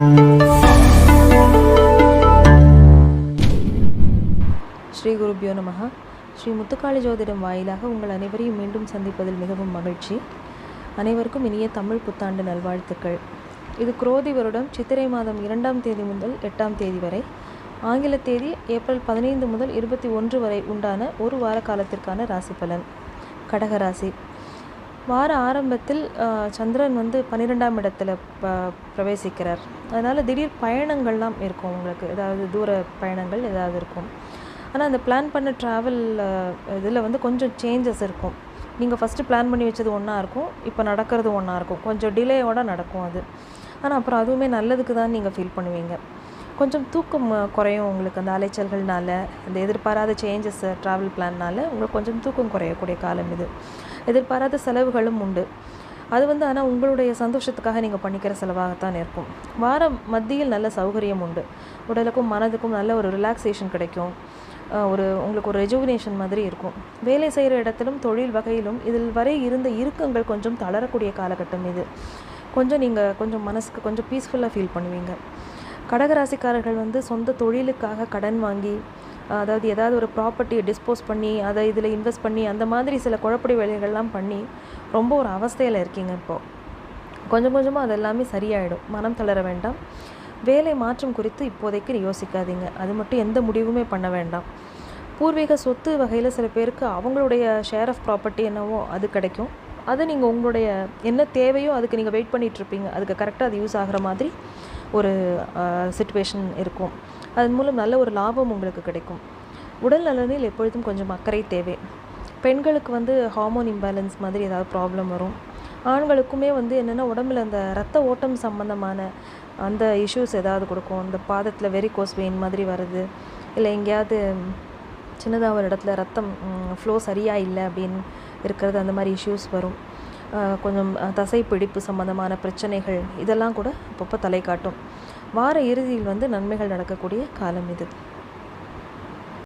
ஸ்ரீ குருபியோ நமஹ. ஸ்ரீ முத்துக்காளி ஜோதிடம் வாயிலாக உங்கள் அனைவரையும் மீண்டும் சந்திப்பதில் மிகவும் மகிழ்ச்சி. அனைவருக்கும் இனிய தமிழ் புத்தாண்டு நல்வாழ்த்துக்கள். இது குரோதி வருடம் சித்திரை மாதம் இரண்டாம் தேதி முதல் எட்டாம் தேதி வரை. ஆங்கில தேதி ஏப்ரல் பதினைந்து முதல் இருபத்தி ஒன்று வரை உண்டான ஒரு வார காலத்திற்கான ராசி பலன். கடக ராசி வார ஆரம்பத்தில் சந்திரன் வந்து பன்னிரெண்டாம் இடத்துல ப பிரவேசிக்கிறார். அதனால் திடீர் பயணங்கள்லாம் இருக்கும் உங்களுக்கு. ஏதாவது தூர பயணங்கள் ஏதாவது இருக்கும். ஆனால் அந்த பிளான் பண்ண ட்ராவல் இதில் வந்து கொஞ்சம் சேஞ்சஸ் இருக்கும். நீங்கள் ஃபஸ்ட்டு பிளான் பண்ணி வச்சது ஒன்றா இருக்கும். இப்போ நடக்கிறது ஒன்றா இருக்கும். கொஞ்சம் டிலேயோடு நடக்கும் அது. ஆனால் அப்புறம் அதுவுமே நல்லதுக்கு தான் நீங்கள் ஃபீல் பண்ணுவீங்க. கொஞ்சம் தூக்கம் குறையும் உங்களுக்கு அந்த அலைச்சல்கள்னால அந்த எதிர்பாராத சேஞ்சஸ் ட்ராவல் பிளான்னால உங்களுக்கு கொஞ்சம் தூக்கம் குறையக்கூடிய காலம் இது. எதிர்பாராத செலவுகளும் உண்டு. அது வந்து ஆனால் உங்களுடைய சந்தோஷத்துக்காக நீங்கள் பண்ணிக்கிற செலவாகத்தான் இருக்கும். வாரம் மத்தியில் நல்ல சௌகரியம் உண்டு. உடலுக்கும் மனதுக்கும் நல்ல ஒரு ரிலாக்ஸேஷன் கிடைக்கும். ஒரு உங்களுக்கு ஒரு ரெஜுவினேஷன் மாதிரி இருக்கும். வேலை செய்கிற இடத்திலும் தொழில் வகையிலும் இதில் வரை இருந்த இறுக்கங்கள் கொஞ்சம் தளரக்கூடிய காலகட்டம் இது. கொஞ்சம் நீங்கள் கொஞ்சம் மனசுக்கு கொஞ்சம் பீஸ்ஃபுல்லாக ஃபீல் பண்ணுவீங்க. கடகராசிக்காரர்கள் வந்து சொந்த தொழிலுக்காக கடன் வாங்கி அதாவது ஏதாவது ஒரு ப்ராப்பர்ட்டியை டிஸ்போஸ் பண்ணி அதை இதில் இன்வெஸ்ட் பண்ணி அந்த மாதிரி சில குழப்படி வேலைகள்லாம் பண்ணி ரொம்ப ஒரு அவஸ்தையில் இருக்கீங்க இப்போது கொஞ்சம் கொஞ்சமாக அது எல்லாமே சரியாயிடும். மனம் தளர வேண்டாம். வேலை மாற்றம் குறித்து இப்போதைக்கு யோசிக்காதீங்க. அது மட்டும் எந்த முடிவுமே பண்ண வேண்டாம். பூர்வீக சொத்து வகையில் சில பேருக்கு அவங்களுடைய ஷேர் ஆஃப் ப்ராப்பர்ட்டி என்னவோ அது கிடைக்கும். அது நீங்கள் உங்களுடைய என்ன தேவையோ அதுக்கு நீங்கள் வெயிட் பண்ணிகிட்ருப்பீங்க இருப்பீங்க அதுக்கு கரெக்டாக அது யூஸ் ஆகிற மாதிரி ஒரு சுச்சுவேஷன் இருக்கும். அதன் மூலம் நல்ல ஒரு லாபம் உங்களுக்கு கிடைக்கும். உடல் நலனில் எப்பொழுதும் கொஞ்சம் அக்கறை தேவை. பெண்களுக்கு வந்து ஹார்மோன் இம்பேலன்ஸ் மாதிரி ஏதாவது ப்ராப்ளம் வரும். ஆண்களுக்குமே வந்து என்னென்னா உடம்புல அந்த ரத்த ஓட்டம் சம்மந்தமான அந்த இஷ்யூஸ் ஏதாவது கொடுக்கும். இந்த பாதத்தில் வெரிகோஸ் வெயின் மாதிரி வருது. இல்லை எங்கேயாவது சின்னதாக ஒரு இடத்துல ரத்தம் ஃப்ளோ சரியாக இல்லை அப்படின்னு இருக்கிறது அந்த மாதிரி இஷ்யூஸ் வரும். கொஞ்சம் தசை பிடிப்பு சம்மந்தமான பிரச்சனைகள் இதெல்லாம் கூட அப்பப்போ தலை காட்டும். வார இறுதியில் வந்து நன்மைகள் நடக்கக்கூடிய காலம் இது.